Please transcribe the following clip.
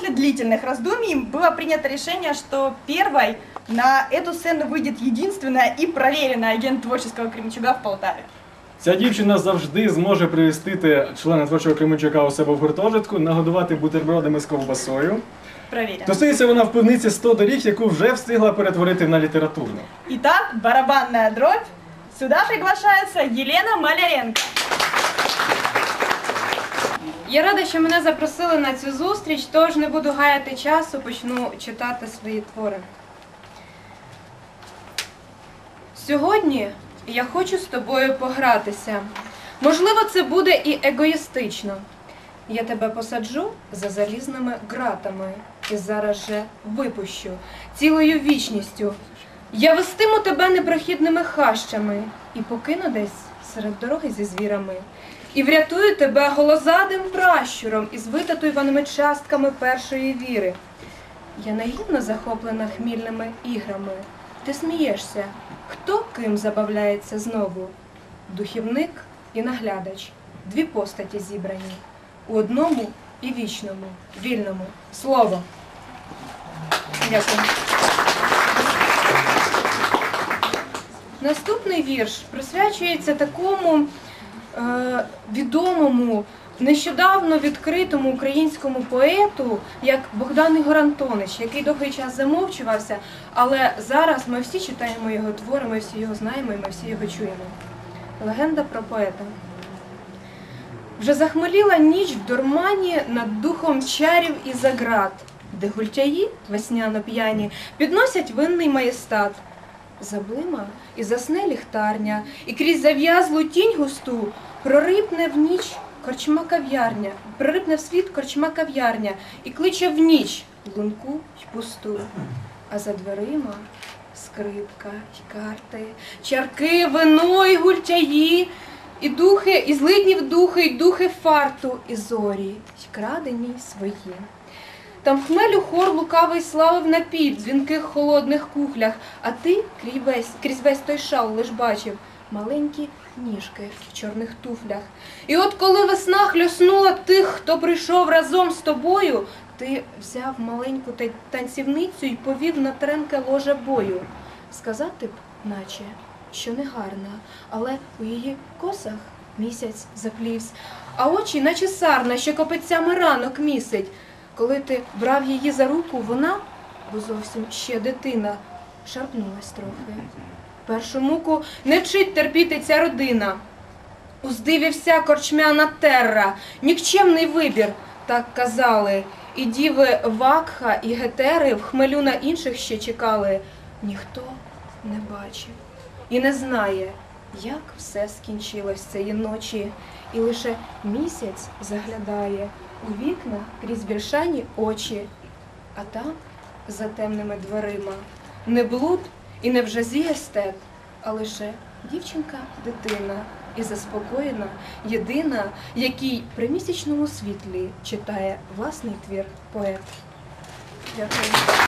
после длительных раздумий было принято решение, что первой на эту сцену выйдет единственная и проверенная агент творческого Кремчуга в Полтаве. Ця дівчина завжди зможе привістити члена творчого Кременчука у себе в гуртожитку, нагодувати бутербродами з ковбасою. Проверено. Стосується вона в пивниці 100 доріг, яку вже встигла перетворити на літературну. Итак, барабанная дробь. Сюда приглашается Елена Маляренко. Я рада, що мене запросили на цю зустріч, тож не буду гаяти часу, почну читати свої твори. Сьогодні я хочу з тобою погратися. Можливо, це буде і егоїстично. Я тебе посаджу за залізними ґратами і зараз же випущу цілою вічністю. Я вестиму тебе непрохідними хащами і покину десь серед дороги зі звірами. І врятую тебе голозадим пращуром із витатуйваними частками першої віри. Я наївно захоплена хмільними іграми. Ти смієшся, хто ким забавляється знову? Духівник і наглядач, дві постаті зібрані у одному і вічному, вільному слово. Дякую. Наступний вірш присвячується такому е, відомому, нещодавно відкритому українському поету, як Богдан Ігор Антонич, який довгий час замовчувався, але зараз ми всі читаємо його твори, ми всі його знаємо і ми всі його чуємо. Легенда про поета. Вже захмеліла ніч в дурмані над духом чарів і заград, де гультяї, весняно п'яні, підносять винний маєстат. Заблима і засне ліхтарня, і крізь зав'язлу тінь густу прорипне в ніч корчма кав'ярня, прорипне в світ корчма кав'ярня і кличе в ніч лунку й пусту. А за дверима скрипка й карти, чарки, вино й гультяї, і духи, і злидні в духи, й духи фарту, і зорі, й крадені свої. Там хмелю хор лукавий славив напій в дзвінких холодних кухлях, а ти крізь весь, крізь весь той шал лиш бачив маленькі ніжки в чорних туфлях. І от коли весна хльоснула тих, хто прийшов разом з тобою, ти взяв маленьку та- танцівницю і повів на тренке ложе бою. Сказати б, наче, що не гарна, але у її косах місяць заплівсь, а очі, наче сарна, що копицями ранок місить. Коли ти брав її за руку, вона, бо зовсім ще дитина, шарпнулась трохи. Першу муку не вчить терпіти ця родина. Уздивівся корчмяна терра, нікчемний вибір, так казали. І діви Вакха і Гетери в хмелю на інших ще чекали. Ніхто не бачив і не знає, як все скінчилось цієї ночі, і лише місяць заглядає у вікна крізь більшані очі, а там, за темними дверима, не блуд і не вжазі естет, а лише дівчинка-дитина і заспокоєна, єдина, якій при місячному світлі читає власний твір поет. Дякую.